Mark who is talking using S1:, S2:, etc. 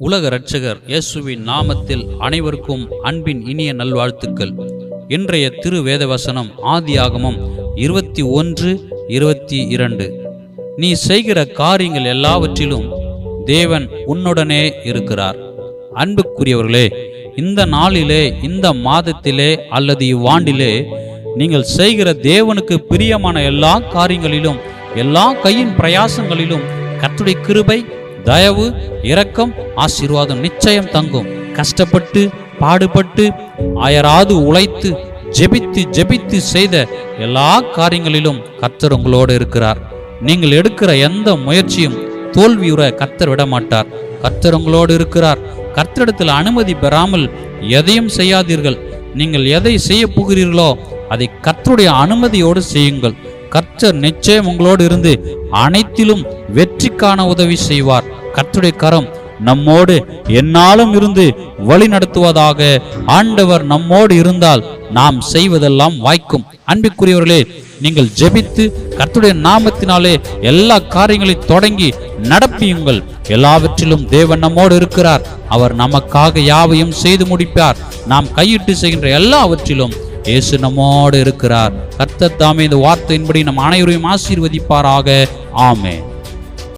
S1: உலக இரட்சகர் இயேசுவின் நாமத்தில் அனைவருக்கும் அன்பின் இனிய நல்வாழ்த்துக்கள். இன்றைய திரு வேதவசனம் ஆதியாகமம் இருபத்தி ஒன்று இருபத்தி இரண்டு. நீ செய்கிற காரியங்கள் எல்லாவற்றிலும் தேவன் உன்னுடனே இருக்கிறார். அன்புக்குரியவர்களே இந்த நாளிலே இந்த மாதத்திலே அல்லது இவ்வாண்டிலே நீங்கள் செய்கிற தேவனுக்கு பிரியமான எல்லா காரியங்களிலும் எல்லா கையின் பிரயாசங்களிலும் கர்த்தருடைய கிருபை தயவு இரக்கம் ஆசீர்வாதம் நிச்சயம் தங்கும். கஷ்டப்பட்டு பாடுபட்டு அயராது உழைத்து ஜெபித்து ஜெபித்து செய்த எல்லா காரியங்களிலும் கர்த்தர் உங்களோடு இருக்கிறார். நீங்கள் எடுக்கிற எந்த முயற்சியும் தோல்வியுற கர்த்தர் விட மாட்டார் கர்த்தர் உங்களோடு இருக்கிறார். கர்த்தரிடத்தில் அனுமதி பெறாமல் எதையும் செய்யாதீர்கள். நீங்கள் எதை செய்ய போகிறீர்களோ அதை கர்த்தருடைய அனுமதியோடு செய்யுங்கள். கர்த்தர் நிச்சயம் உங்களோடு இருந்து அனைத்திலும் வெற்றிக்கான உதவி செய்வார். கர்த்தருடைய கரம் நம்மோடு என்னாலும் இருந்து வழி நடத்துவதாக ஆண்டவர் நம்மோடு இருந்தால் நாம் செய்வதெல்லாம் வாய்க்கும். அன்பிற்குரியவர்களே நீங்கள் ஜெபித்து கர்த்துடைய நாமத்தினாலே எல்லா காரியங்களையும் தொடங்கி நடப்பியுங்கள். எல்லாவற்றிலும் தேவன் நம்மோடு இருக்கிறார். அவர் நமக்காக யாவையும் செய்து முடிப்பார். நாம் கையிட்டு செய்கின்ற எல்லாவற்றிலும் இயேசு நம்மோடு இருக்கிறார். கர்த்தத்தாமே இந்த வார்த்தையின்படி நம் அனைவரையும் ஆசீர்வதிப்பாராக. ஆமே